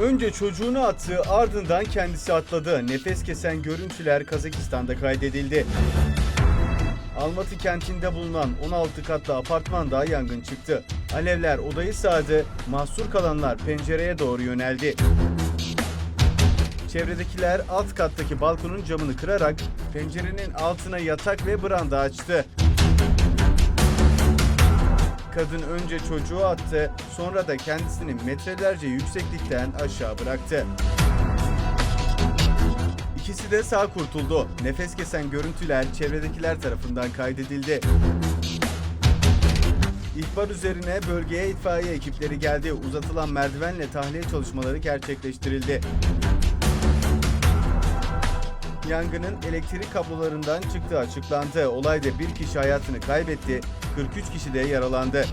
Önce çocuğunu attı ardından kendisi atladı. Nefes kesen görüntüler Kazakistan'da kaydedildi. Almatı kentinde bulunan 16 katlı apartmanda yangın çıktı. Alevler odayı sardı, mahsur kalanlar pencereye doğru yöneldi. Çevredekiler alt kattaki balkonun camını kırarak pencerenin altına yatak ve branda açtı. Kadın önce çocuğu attı, sonra da kendisini metrelerce yükseklikten aşağı bıraktı. İkisi de sağ kurtuldu. Nefes kesen görüntüler çevredekiler tarafından kaydedildi. İhbar üzerine bölgeye itfaiye ekipleri geldi. Uzatılan merdivenle tahliye çalışmaları gerçekleştirildi. Yangının elektrik kablolarından çıktığı açıklandı. Olayda bir kişi hayatını kaybetti, 43 kişi de yaralandı.